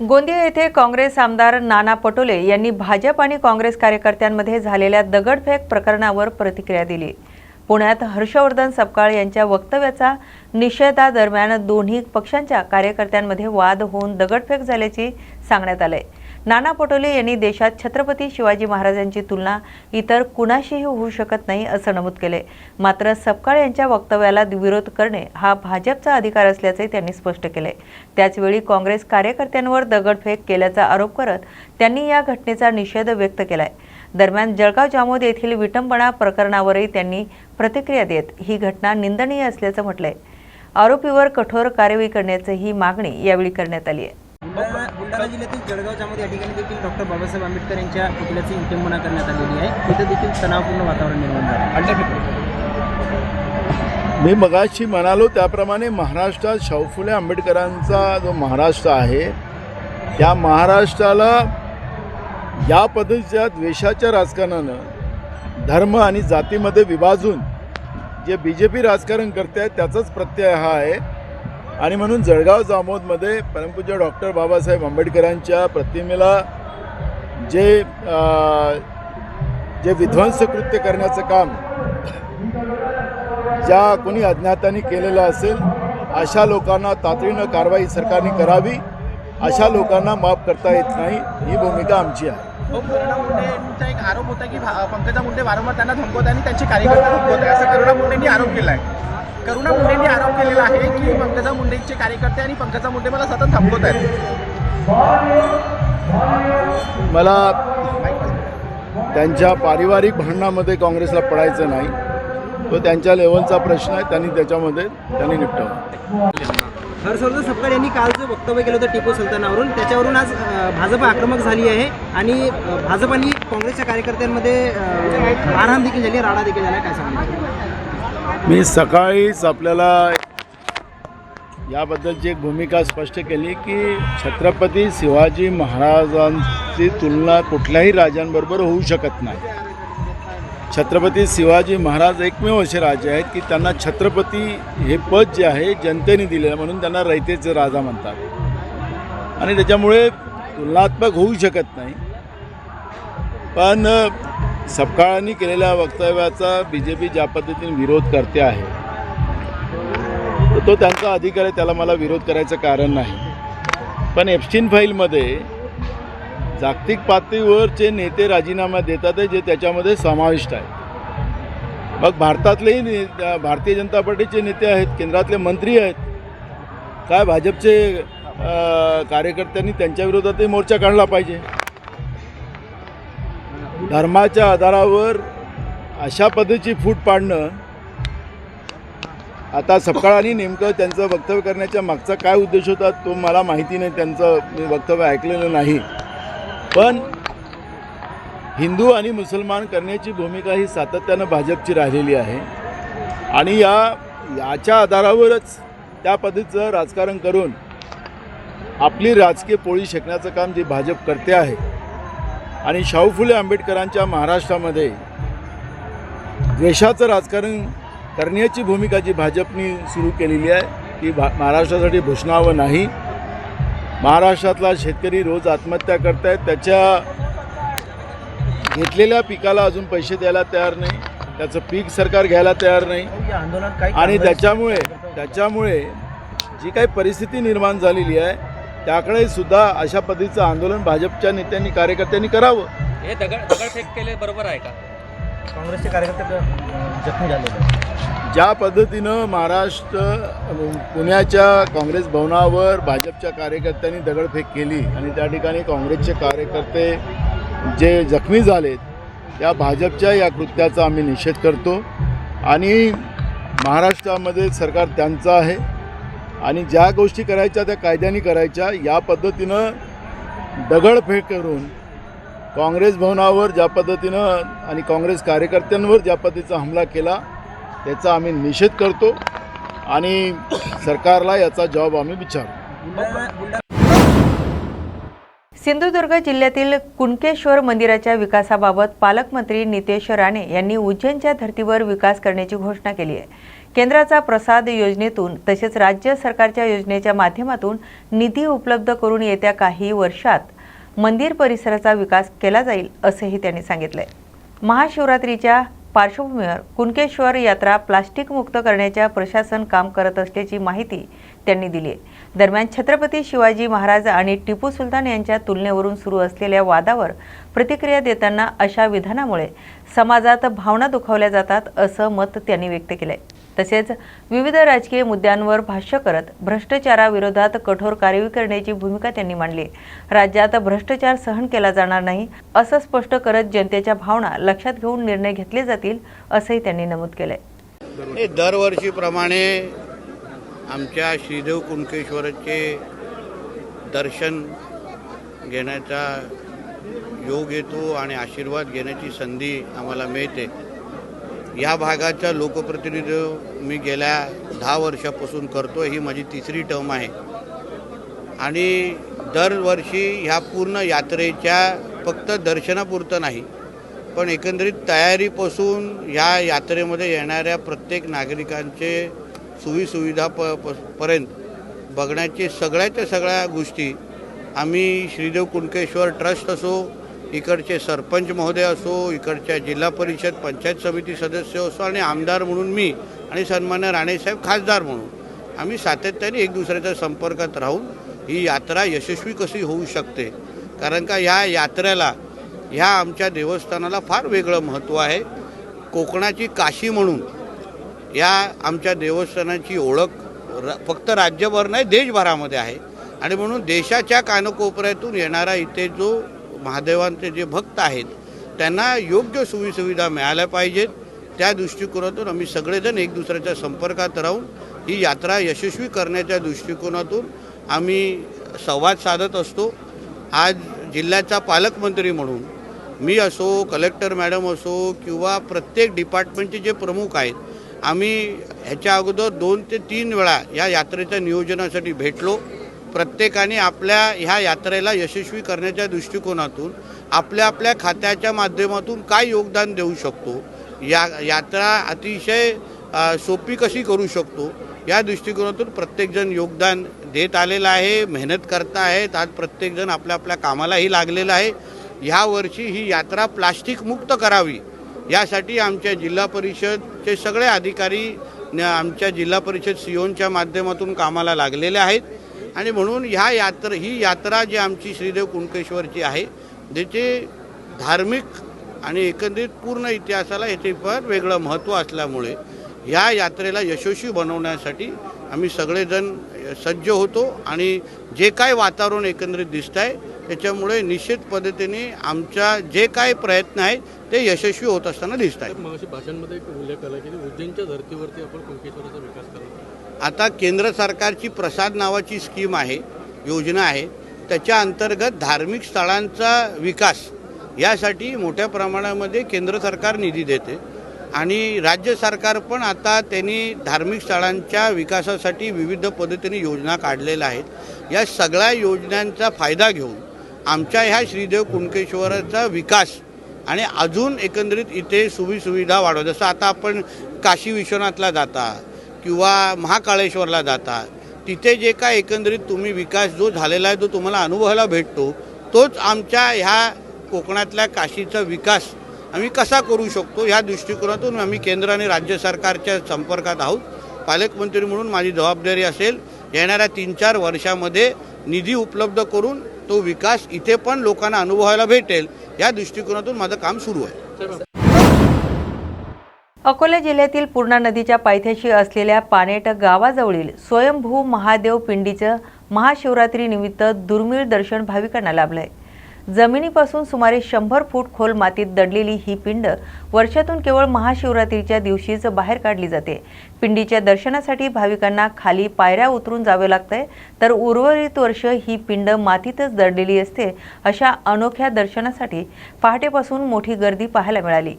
गोंदिया येथे काँग्रेस आमदार नाना पटोले यांनी भाजप आणि काँग्रेस कार्यकर्त्यांमध्ये झालेल्या दगडफेक प्रकरणावर प्रतिक्रिया दिली. पुण्यात हर्षवर्धन सपकाळ यांच्या वक्तव्याचा निषेधादरम्यान दोन्ही पक्षांच्या कार्यकर्त्यांमध्ये वाद होऊन दगडफेक झाल्याची सांगण्यात आले नाना पटोले यांनी देशात छत्रपती शिवाजी महाराजांची तुलना इतर कुणाशीही होऊ शकत नाही असं नमूद केले मात्र सपकाळ यांच्या वक्तव्याला विरोध करणे हा भाजपचा अधिकार असल्याचे त्यांनी स्पष्ट केले त्याचवेळी काँग्रेस कार्यकर्त्यांवर दगडफेक केल्याचा आरोप करत त्यांनी या घटनेचा निषेध व्यक्त केलाय. दरम्यान जळगाव जामोद येथील विटंबना प्रकरणावरही त्यांनी प्रतिक्रिया देत ही घटना निंदनीय असल्याचं म्हटलंय. आरोपीवर कठोर कारवाई करण्याची मागणी यावेळी करण्यात आली आहे बुलढाणा बुलढाणा जिल्ह्यातील जळगाव जामोद या ठिकाणी देखील डॉक्टर बाबासाहेब आंबेडकर यांच्या पुतळ्याची विटंबना करण्यात आलेली आहे. तिथे देखील तणावपूर्ण वातावरण निर्माण झालं. मी मगाशी म्हणालो त्याप्रमाणे महाराष्ट्रात शाहू फुले आंबेडकरांचा जो महाराष्ट्र आहे त्या महाराष्ट्राला या पद्धतीच्या द्वेषाच्या राजकारणानं धर्म आणि जातीमध्ये विभाजून जे बी जे पी राजकारण करते आहेत त्याचाच प्रत्यय हा आहे. आणि म्हणून जळगाव जामोदमध्ये परमपूज्य डॉक्टर बाबासाहेब आंबेडकरांच्या प्रतिमेला जे जे विध्वंस कृत्य करण्याचं काम ज्या कोणी अज्ञातांनी केलेलं असेल अशा लोकांना तातडीनं कारवाई सरकारने करावी अशा लोकांना माफ करता येत नाही ही भूमिका आमची आहे. एक आरोप होता की पंकजा मुंडे वारंवार त्यांना धमकवत आणि त्यांचे कार्यकर्ते धमकवत आहे असं करुणा मुंडेंनी आरोप केला आहे करुणा मुंडेंनी आरोप केलेला आहे की पंकजा मुंडेंचे कार्यकर्ते आणि पंकजा मुंडे मला सतत धमकवत आहेत. मला त्यांच्या पारिवारिक भांडणामध्ये काँग्रेसला पडायचं नाही. तो त्यांच्या लेवलचा प्रश्न आहे त्यांनी त्याच्यामध्ये त्यांनी निपटावा. हर्षवर्धन सपकाळ यांनी काल जो वक्तव्य केलं होतं टिपू सुलतानावरून त्याच्यावरून आज भाजप आक्रमक झाली आहे आणि अ, भाजप आणि काँग्रेसच्या कार्यकर्त्यांमध्ये मारहाण देखील झाली राडा देखील झाला काय सांगणार? मी सकाळीच आपल्याला याबद्दलची एक भूमिका स्पष्ट केली की छत्रपती शिवाजी महाराजांची तुलना कुठल्याही राजांबरोबर होऊ शकत नाही. छत्रपती शिवाजी महाराज एकमेव असे राजे आहेत की त्यांना छत्रपती हे पद जे आहे जनतेने दिलेलं म्हणून त्यांना रयतेचे राजा म्हणतात. आणि त्याच्यामुळे तुलनात्मक होऊ शकत नाही. पण सपकाळांनी केलेल्या वक्तव्याचा बी जे पी ज्या पद्धतीने विरोध करते आहे तर तो त्यांचा अधिकार आहे त्याला मला विरोध करायचं कारण नाही. पण एप्सिन फाईलमध्ये जागतिक पातळीवरचे नेते राजीनामा देतात आहे जे त्याच्यामध्ये समाविष्ट आहे मग भारतातलेही ने भारतीय जनता पार्टीचे नेते आहेत केंद्रातले मंत्री आहेत. काय भाजपचे कार्यकर्त्यांनी त्यांच्या विरोधातही मोर्चा काढला पाहिजे? धर्माच्या आधारावर अशा पद्धतीची फूट पाडणं. आता सकाळाने नेमकं त्यांचं वक्तव्य करण्याच्या मागचा काय उद्देश होता तो मला माहिती नाही त्यांचं मी वक्तव्य ऐकलेलं नाही. पण हिंदू आणि मुसलमान करण्याची भूमिका ही सातत्यानं भाजपची राहिलेली आहे. आणि या याच्या आधारावरच त्या पद्धतीचं राजकारण करून आपली राजकीय पोळी शेकण्याचं काम जे भाजप करते आहे आणि शाहू फुले आंबेडकरांच्या महाराष्ट्रामध्ये द्वेषाचं राजकारण करण्याची भूमिका जी भाजपनी सुरू केलेली आहे ती भा महाराष्ट्रासाठी भूषणावं नाही. महाराष्ट्रातला शेतकरी रोज आत्महत्या करत आहेत त्याच्या घेतलेल्या पिकाला अजून पैसे द्यायला तयार नाही त्याचं पीक सरकार घ्यायला तयार नाही. आणि त्याच्यामुळे त्याच्यामुळे जी काही परिस्थिती निर्माण झालेली आहे त्याकडे सुद्धा अशा पद्धतीचं आंदोलन भाजपच्या नेत्यांनी कार्यकर्त्यांनी करावं. हे दगड दगडफेक केले बरोबर आहे का? काँग्रेसचे कार्यकर्ते जखमी झालेले ज्या पद्धतीनं महाराष्ट्र पुण्याच्या काँग्रेस भवनावर भाजपच्या कार्यकर्त्यांनी दगडफेक केली आणि त्या ठिकाणी काँग्रेसचे कार्यकर्ते जे जखमी झालेत त्या भाजपच्या या कृत्याचा आम्ही निषेध करतो. आणि महाराष्ट्रामध्ये सरकार त्यांचं आहे. आणि ज्या गोष्टी करायच्या त्या कायद्याने करायच्या या पद्धतीनं दगडफेक करून काँग्रेस भवनावर ज्या पद्धतीनं आणि काँग्रेस कार्यकर्त्यांवर ज्या पद्धतीचा हमला केला त्याचा आम्ही निषेध करतो आणि सरकारला याचा जबाब आम्ही विचारतो. सिंधुदुर्ग जिल्ह्यातील कुणकेश्वर मंदिराच्या विकासाबाबत पालकमंत्री नितेश राणे यांनी उज्जैनच्या धर्तीवर विकास करण्याची घोषणा केली आहे. केंद्राचा प्रसाद योजनेतून तसेच राज्य सरकारच्या योजनेच्या माध्यमातून निधी उपलब्ध करून येत्या काही वर्षात मंदिर परिसराचा विकास केला जाईल असेही त्यांनी सांगितले. महाशिवरात्रीच्या पार्श्वभूमीवर कुणकेश्वर यात्रा प्लास्टिक मुक्त करण्याच्या प्रशासन काम करत असल्याची माहिती त्यांनी दिली आहे. दरम्यान छत्रपती शिवाजी महाराज आणि टिपू सुलतान यांच्या तुलनेवरून सुरू असलेल्या वादावर प्रतिक्रिया देताना अशा विधानामुळे समाजात भावना दुखावल्या जातात असं मत त्यांनी व्यक्त केलं आहे तसेच विविध राजकीय मुद्द्यांवर भाष्य करत भ्रष्टाचाराविरोधात कठोर कारवाई करण्याची भूमिका त्यांनी मांडली. राज्यात भ्रष्टाचार सहन केला जाणार नाही असं स्पष्ट करत जनतेच्या भावना लक्षात घेऊन निर्णय घेतले जातील असंही त्यांनी नमूद केलंय. दरवर्षीप्रमाणे आमच्या श्रीदेव कुणकेश्वराचे दर्शन घेण्याचा योग येतो आणि आशीर्वाद घेण्याची संधी आम्हाला मिळते. या भागाचा लोकप्रतिनिधी मी गेल्या दहा वर्षापासून करतो ही माझी तिसरी टर्म आहे. आणि दरवर्षी ह्या पूर्ण यात्रेच्या फक्त दर्शनापुरतं नाही पण एकंदरीत तयारीपासून ह्या यात्रेमध्ये येणाऱ्या प्रत्येक नागरिकांचे सोयीसुविधा प प- पर्यंत बघण्याचे सगळ्याच्या सगळ्या गोष्टी आम्ही श्रीदेव कुणकेश्वर ट्रस्ट असो इकडचे सरपंच महोदय असो इकडच्या जिल्हा परिषद पंचायत समिती सदस्य असो आणि आमदार म्हणून मी आणि सन्मान्य राणेसाहेब खासदार म्हणून. आम्ही सातत्याने एक दुसऱ्याच्या संपर्कात राहून ही यात्रा यशस्वी कशी होऊ शकते? कारण का ह्या यात्रेला ह्या आमच्या देवस्थानाला फार वेगळं महत्त्व आहे. कोकणाची काशी म्हणून या आमच्या देवस्थानाची ओळख र फक्त राज्यभर नाही देशभरामध्ये आहे. आणि म्हणून देशाच्या कानकोपऱ्यातून येणारा इथे जो महादेवांचे जे भक्त आहेत त्यांना योग्य सोयीसुविधा मिळाल्या पाहिजेत. त्या दृष्टिकोनातून आम्ही सगळेजण एक दुसऱ्याच्या संपर्कात राहून ही यात्रा यशस्वी करण्याच्या दृष्टिकोनातून आम्ही संवाद साधत असतो. आज जिल्ह्याचा पालकमंत्री म्हणून मी असो कलेक्टर मॅडम असो किंवा प्रत्येक डिपार्टमेंटचे जे प्रमुख आहेत आम्ही ह्याच्या अगोदर दोन ते तीन वेळा या यात्रेच्या नियोजनासाठी भेटलो. प्रत्येकाने आपल्या ह्या यात्रेला यशस्वी करण्याच्या दृष्टिकोनातून आपल्या आपल्या खात्याच्या माध्यमातून काय योगदान देऊ शकतो? या यात्रा अतिशय सोपी कशी करू शकतो? या दृष्टिकोनातून प्रत्येकजण योगदान देत आलेलं आहे मेहनत करता आहेत आज प्रत्येकजण आपल्या आपल्या कामालाही लागलेलं आहे. ह्या वर्षी ही यात्रा प्लास्टिक मुक्त करावी यासाठी आमच्या जिल्हा परिषदचे सगळे अधिकारी आमच्या जिल्हा परिषद सीओनच्या माध्यमातून कामाला लागलेले आहेत. आणि म्हणून ह्या यात्रा ही यात्रा जी आमची श्रीदेव कुणकेश्वरची आहे ज्याचे धार्मिक आणि एकंदरीत पूर्ण इतिहासाला याचे फार वेगळं महत्त्व असल्यामुळे ह्या यात्रेला यशस्वी बनवण्यासाठी आम्ही सगळेजण सज्ज होतो आणि जे काय वातावरण एकंदरीत दिसत आहे त्याच्यामुळे निश्चित पद्धतीने आमच्या जे काय प्रयत्न आहेत ते यशस्वी होत असताना दिसत आहेत भाषांमध्ये उल्लेख आला की उज्जैनच्या धर्तीवरती आपण कुणकेश्वराचा विकास करणार आता केंद्र सरकारची प्रसाद नावाची स्कीम आहे योजना आहे त्याच्या अंतर्गत धार्मिक स्थळांचा विकास यासाठी मोठ्या प्रमाणामध्ये केंद्र सरकार निधी देते आणि राज्य सरकार पण आता त्यांनी धार्मिक स्थळांच्या विकासासाठी विविध पद्धतीने योजना काढलेल्या आहेत. या सगळ्या योजनांचा फायदा घेऊन आमच्या ह्या श्रीदेव कुणकेश्वराचा विकास आणि अजून एकंदरीत इथे सुविसुविधा वाढव. जसं आता आपण काशी विश्वनाथला जाता किंवा महाकाळेश्वरला जाता तिथे जे काय एकंदरीत तुम्ही विकास जो झालेला आहे तो तुम्हाला अनुभवायला भेटतो तोच आमच्या ह्या कोकणातल्या काशीचा विकास आम्ही कसा करू शकतो ह्या दृष्टिकोनातून आम्ही केंद्र आणि राज्य सरकारच्या संपर्कात आहोत. पालकमंत्री म्हणून माझी जबाबदारी असेल येणाऱ्या तीन चार वर्षामध्ये निधी उपलब्ध करून तो विकास इथे पण लोकांना अनुभवायला भेटेल या दृष्टिकोनातून माझं काम सुरू आहे. अकोला जिल्ह्यातील पूर्णा नदीच्या पायथ्याशी असलेल्या पानेट गावाजवळील स्वयंभू महादेव पिंडीचं महाशिवरात्रीनिमित्त दुर्मिळ दर्शन भाविकांना लाभलंय. जमिनीपासून सुमारे शंभर फूट खोल मातीत दडलेली ही पिंड वर्षातून केवळ महाशिवरात्रीच्या दिवशीच बाहेर काढली जाते. पिंडीच्या दर्शनासाठी भाविकांना खाली पायऱ्या उतरून जावे लागतंय तर उर्वरित वर्ष ही पिंड मातीतच दडलेली असते अशा अनोख्या दर्शनासाठी पहाटेपासून मोठी गर्दी पाहायला मिळाली.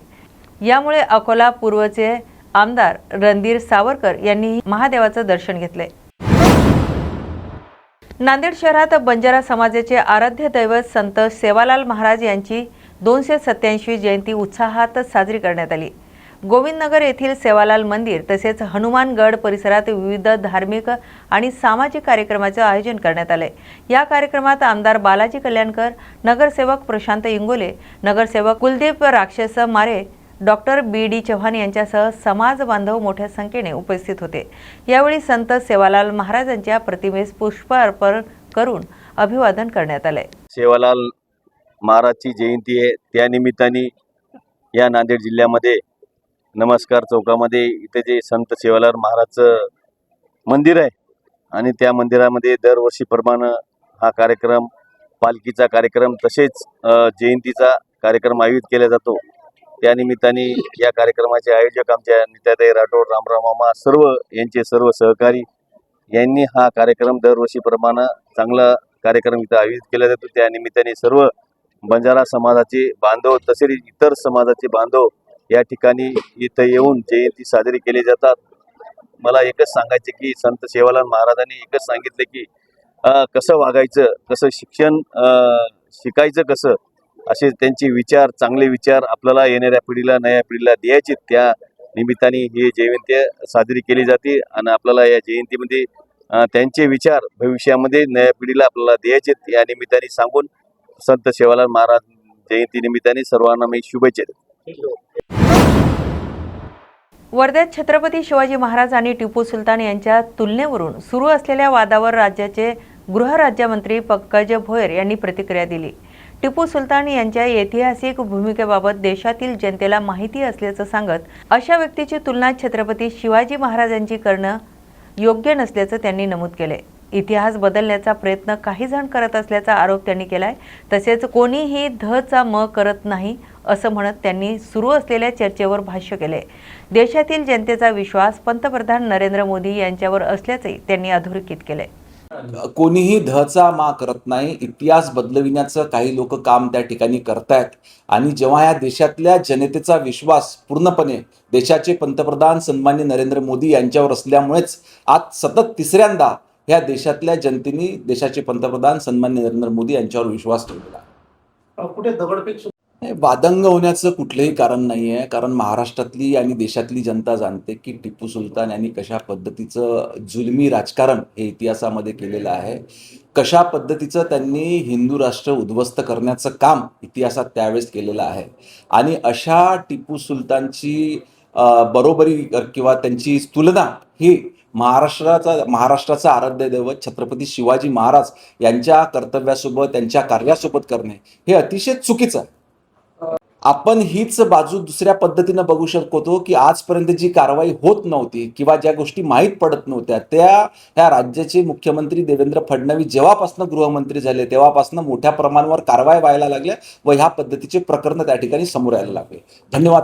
यामुळे अकोला पूर्वचे आमदार रणधीर सावरकर यांनी महादेवाचं दर्शन घेतले. नांदेड शहरात बंजारा समाजाचे आराध्य दैवत संत सेवालाल महाराज यांची दोनशे सत्याऐंशी जयंती उत्साहात साजरी करण्यात आली. गोविंदनगर येथील सेवालाल मंदिर तसेच हनुमानगड परिसरात विविध धार्मिक आणि सामाजिक कार्यक्रमाचे आयोजन करण्यात आले. या कार्यक्रमात आमदार बालाजी कल्याणकर नगरसेवक प्रशांत इंगोले नगरसेवक कुलदीप राक्षस मारे डॉक्टर बी डी चव्हाण यांच्यासह समाज बांधव मोठ्या संख्येने उपस्थित होते. यावेळी संत सेवालाल महाराजांच्या प्रतिमेस पुष्प अर्पण करून अभिवादन करण्यात आले. सेवालाल महाराजची जयंती आहे. त्यानिमित्ताने या नांदेड जिल्ह्यामध्ये नमस्कार चौकामध्ये इथे जे संत सेवालाल महाराजचं मंदिर आहे आणि त्या मंदिरामध्ये दरवर्षीप्रमाणे हा कार्यक्रम पालखीचा कार्यक्रम तसेच जयंतीचा कार्यक्रम आयोजित केला जातो. त्या निमित्ताने या कार्यक्रमाचे आयोजक आमच्या नित्याताई राठोड रामराव मामा सर्व यांचे सर्व सहकारी यांनी हा कार्यक्रम दरवर्षीप्रमाणे चांगला कार्यक्रम इथं आयोजित केला जातो. त्या निमित्ताने सर्व बंजारा समाजाचे बांधव तसेच इतर समाजाचे बांधव या ठिकाणी इथं येऊन जयंती साजरी केली जातात. मला एकच सांगायचे की संत सेवालाल महाराजांनी एकच सांगितले की कसं वागायचं कसं शिक्षण शिकायचं कसं असे त्यांचे विचार चांगले विचार आपल्याला येणाऱ्या पिढीला नव्या पिढीला द्यायचे. त्या निमित्ताने ही जयंती साजरी केली जाते आणि आपल्याला या जयंतीमध्ये त्यांचे विचार भविष्यामध्ये नव्या पिढीला आपल्याला द्यायचे. या निमित्ताने सांगून संत सेवालाल महाराज जयंती निमित्ताने सर्वांना मी शुभेच्छा वर्ध्यात छत्रपती शिवाजी महाराज आणि टिपू सुलतान यांच्या तुलनेवरून सुरू असलेल्या वादावर राज्याचे गृहराज्यमंत्री पंकज भोयर यांनी प्रतिक्रिया दिली. टिपू सुलतान यांच्या ऐतिहासिक भूमिकेबाबत देशातील जनतेला माहिती असल्याचं सांगत अशा व्यक्तीची तुलना छत्रपती शिवाजी महाराजांची करणं योग्य नसल्याचं त्यांनी नमूद केले इतिहास बदलण्याचा प्रयत्न काही जण करत असल्याचा आरोप त्यांनी केलाय. तसेच कोणीही धचा म करत नाही असं म्हणत त्यांनी सुरू असलेल्या चर्चेवर भाष्य केले देशातील जनतेचा विश्वास पंतप्रधान नरेंद्र मोदी यांच्यावर असल्याचंही त्यांनी अधोरेखित केले कोणीही धचा मा करत नाही. इतिहास बदलविण्याचं काही लोक काम त्या ठिकाणी करतायत. आणि जेव्हा या देशातल्या जनतेचा विश्वास पूर्णपणे देशाचे पंतप्रधान सन्मान्य नरेंद्र मोदी यांच्यावर असल्यामुळेच आज सतत तिसऱ्यांदा ह्या देशातल्या जनतेने देशाचे पंतप्रधान सन्मान्य नरेंद्र मोदी यांच्यावर विश्वास ठेवलेला कुठे दगडफेक नाही वादंग होण्याचं कुठलंही कारण नाही आहे कारण महाराष्ट्रातली आणि देशातली जनता जाणते की टिपू सुलतान यांनी कशा पद्धतीचं जुलमी राजकारण हे इतिहासामध्ये केलेलं आहे. कशा पद्धतीचं त्यांनी हिंदू राष्ट्र उद्ध्वस्त करण्याचं काम इतिहासात त्यावेळेस केलेलं आहे. आणि अशा टिपू सुलतानची बरोबरी किंवा त्यांची तुलना ही महाराष्ट्राचा महाराष्ट्राचा आराध्य दैवत छत्रपती शिवाजी महाराज यांच्या कर्तव्यासोबत त्यांच्या कार्यासोबत करणे हे अतिशय चुकीचं आहे. आपण हीच बाजू दुसऱ्या पद्धतीनं बघू शकतो की आजपर्यंत जी कारवाई होत नव्हती किंवा ज्या गोष्टी माहीत पडत नव्हत्या त्या ह्या राज्याचे मुख्यमंत्री देवेंद्र फडणवीस जेव्हापासून गृहमंत्री झाले तेव्हापासून मोठ्या प्रमाणावर कारवाई व्हायला लागल्या व ह्या पद्धतीचे प्रकरण त्या ठिकाणी समोर यायला लागले. धन्यवाद.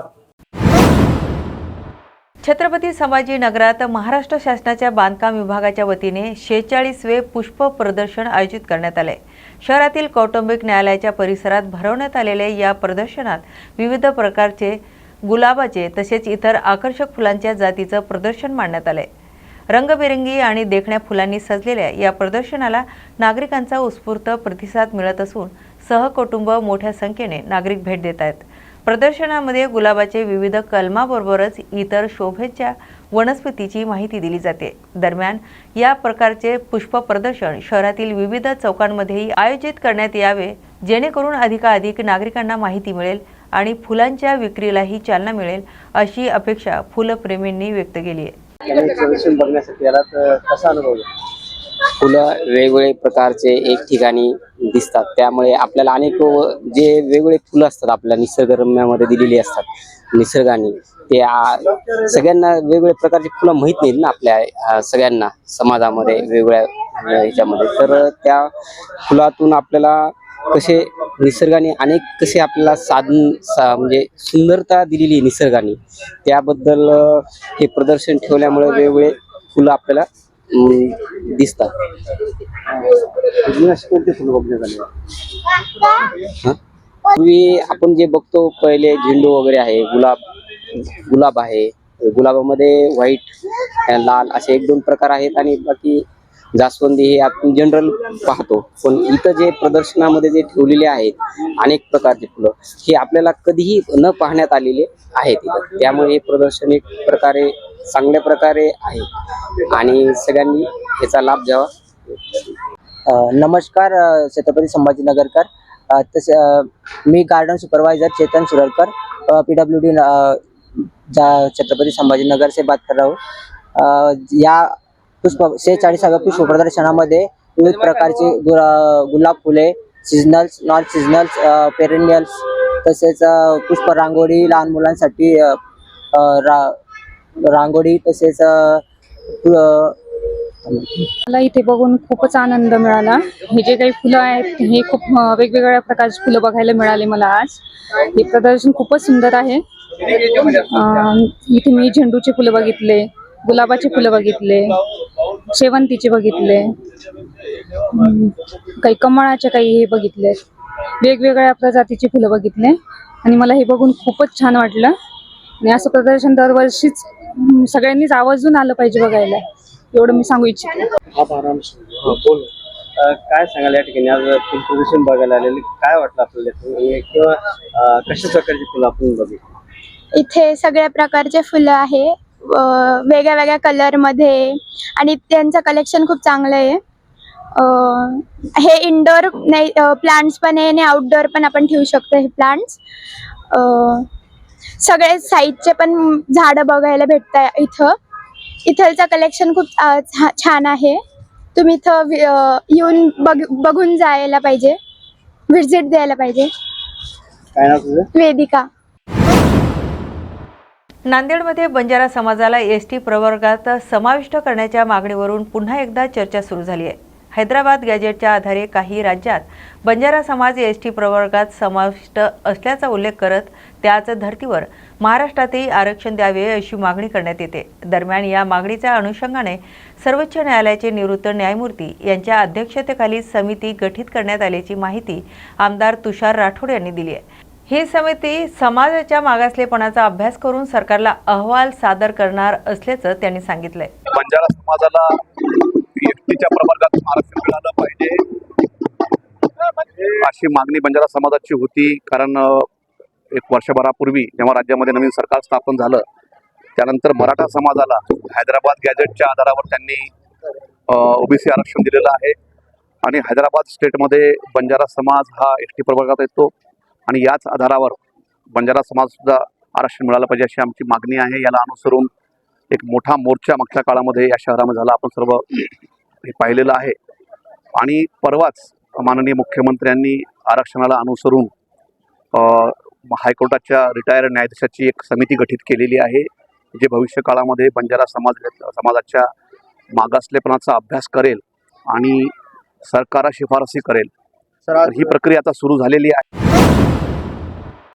छत्रपती संभाजी नगरात महाराष्ट्र शासनाच्या बांधकाम विभागाच्या वतीने शेहेचाळीसवे पुष्प प्रदर्शन आयोजित करण्यात आले. शहरातील कौटुंबिक न्यायालयाच्या परिसरात भरवण्यात आलेल्या या प्रदर्शनात विविध प्रकारचे गुलाबाचे तसेच इतर आकर्षक फुलांच्या जातीचं प्रदर्शन मांडण्यात आले. रंगबेरंगी आणि देखण्या फुलांनी सजलेल्या या प्रदर्शनाला नागरिकांचा उत्स्फूर्त प्रतिसाद मिळत असून सहकुटुंब मोठ्या संख्येने नागरिक भेट देत आहेत. प्रदर्शनामध्ये गुलाबाचे विविध कलमाबरोबरच इतर शोभेच्या वनस्पतीची माहिती दिली जाते. दरम्यान या प्रकारचे पुष्प प्रदर्शन शहरातील विविध चौकांमध्येही आयोजित करण्यात यावे जेणेकरून अधिकाधिक नागरिकांना माहिती मिळेल आणि फुलांच्या विक्रीलाही चालना मिळेल अशी अपेक्षा फुलप्रेमींनी व्यक्त केली आहे. फुलं वेगवेगळे प्रकारचे एक ठिकाणी दिसतात. त्यामुळे आपल्याला अनेक जे वेगवेगळे फुलं असतात आपल्या निसर्गरम्यामध्ये दिलेली असतात निसर्गाने ते सगळ्यांना वेगवेगळ्या प्रकारची फुलं माहीत नाहीत ना आपल्या सगळ्यांना समाजामध्ये वेगवेगळ्या ह्याच्यामध्ये. तर त्या फुलातून आपल्याला कसे निसर्गाने अनेक कसे आपल्याला साधन सा म्हणजे सुंदरता दिलेली आहे निसर्गाने त्याबद्दल हे प्रदर्शन ठेवल्यामुळे वेगवेगळे फुलं आपल्याला दिसतात. कोणते फुलं बघण्यात आले हं? पूर्वी आपण जे बघतो पहिले झेंडू वगैरे आहे गुलाब गुलाब आहे. गुलाबामध्ये व्हाईट लाल असे एक दोन प्रकार आहेत आणि बाकी जास्वंदी हे आपण जनरल पाहतो. पण इथं जे प्रदर्शनामध्ये जे ठेवलेले आहेत अनेक प्रकारचे फुलं हे आपल्याला कधीही न पाहण्यात आलेले आहेत त्यामुळे हे प्रदर्शन एक प्रकारे चांगल्या प्रकारे आहे. आणि सगळ्यांनी याचा लाभ घ्यावा. नमस्कार छत्रपती संभाजीनगरकर अ, तसे मी garden supervisor Chetan Suralkar P W D Chhatrapati Sambhajinagar से बात कर रहा हूँ. या पुष्प सेहेचाळीसाव्या पुष्प प्रदर्शनामध्ये विविध प्रकारचे गु- गुलाब फुले सिजनल्स नॉन सिजनल्स पेरेनियल्स तसेच पुष्प रांगोळी लहान मुलांसाठी रा रांगोळी तसेच मला इथे बघून खूपच आनंद मिळाला. हे जे काही फुलं आहेत हे खूप वेगवेगळ्या प्रकारची फुलं बघायला मिळाली मला आज. हे प्रदर्शन खूपच सुंदर आहे. इथे मी झेंडूचे फुलं बघितले गुलाबाचे फुलं बघितले शेवंतीचे बघितले काही कमळाचे काही हे बघितले वेगवेगळ्या प्रजातीची फुलं बघितले. आणि मला हे बघून खूपच छान वाटलं. आणि असं प्रदर्शन दरवर्षीच सगळ्यांनीच आवर्जून आलं पाहिजे बघायला. एवढं मी सांगू इच्छिते. काय सांगाल या ठिकाणी? आज फुल प्रदर्शन बघायला आलेले. काय वाटलं आपल्याला किंवा कशा प्रकारची फुलं आपण बघितली इथे सगळ्या प्रकारचे फुलं आहे. वेगळ्या वेगळ्या कलरमध्ये आणि त्यांचं कलेक्शन खूप चांगलं आहे. हे इंडोर नाही प्लांट्स पण आहे आणि आउटडोअर पण आपण ठेवू शकतो हे प्लांट्स सगळे साईजचे पण झाडं बघायला भेटतात इथं. इथलचं कलेक्शन खूप छान आहे. तुम्ही इथं येऊन बघ बघून जायला पाहिजे. व्हिजिट द्यायला पाहिजे. काय नाव तुझं? वेदिका. नांदेडमध्ये बंजारा समाजाला एस टी प्रवर्गात समाविष्ट करण्याच्या मागणीवरून पुन्हा एकदा चर्चा सुरू झाली आहे. हैदराबाद गॅजेटच्या आधारे काही राज्यात बंजारा समाज एस टी प्रवर्गात समाविष्ट असल्याचा उल्लेख करत त्याच धर्तीवर महाराष्ट्रातही आरक्षण द्यावे अशी मागणी करण्यात येते. दरम्यान या मागणीच्या अनुषंगाने सर्वोच्च न्यायालयाचे निवृत्त न्यायमूर्ती यांच्या अध्यक्षतेखाली समिती गठीत करण्यात आल्याची माहिती आमदार तुषार राठोड यांनी दिली आहे. ही समिती समाजाच्या मागासलेपणाचा अभ्यास करून सरकारला अहवाल सादर करणार असल्याचं त्यांनी सांगितलंय. बंजारा समाजाला एसटीच्या प्रवर्गात आरक्षण मिळालं पाहिजे. अशी मागणी बंजारा समाजाची होती कारण एक वर्षभरापूर्वी जेव्हा राज्यामध्ये नवीन सरकार स्थापन झालं त्यानंतर मराठा समाजाला हैदराबाद गॅजेटच्या आधारावर त्यांनी ओबीसी आरक्षण दिलेलं आहे. आणि हैदराबाद स्टेटमध्ये बंजारा समाज हा एस टी प्रवर्गात येतो आणि याच आधारावर बंजारा समाजसुद्धा आरक्षण मिळालं पाहिजे अशी आमची मागणी आहे. याला अनुसरून एक मोठा मोर्चा मागच्या काळामध्ये या शहरामध्ये झाला. आपण सर्व हे पाहिलेलं आहे. आणि परवाच माननीय मुख्यमंत्र्यांनी आरक्षणाला अनुसरून हायकोर्टाच्या रिटायर्ड न्यायाधीशाची एक समिती गठीत केलेली आहे जे भविष्य काळामध्ये बंजारा समाज समाजाच्या मागासलेपणाचा अभ्यास करेल आणि सरकारा शिफारसी करेल. तर ही प्रक्रिया आता सुरू झालेली आहे.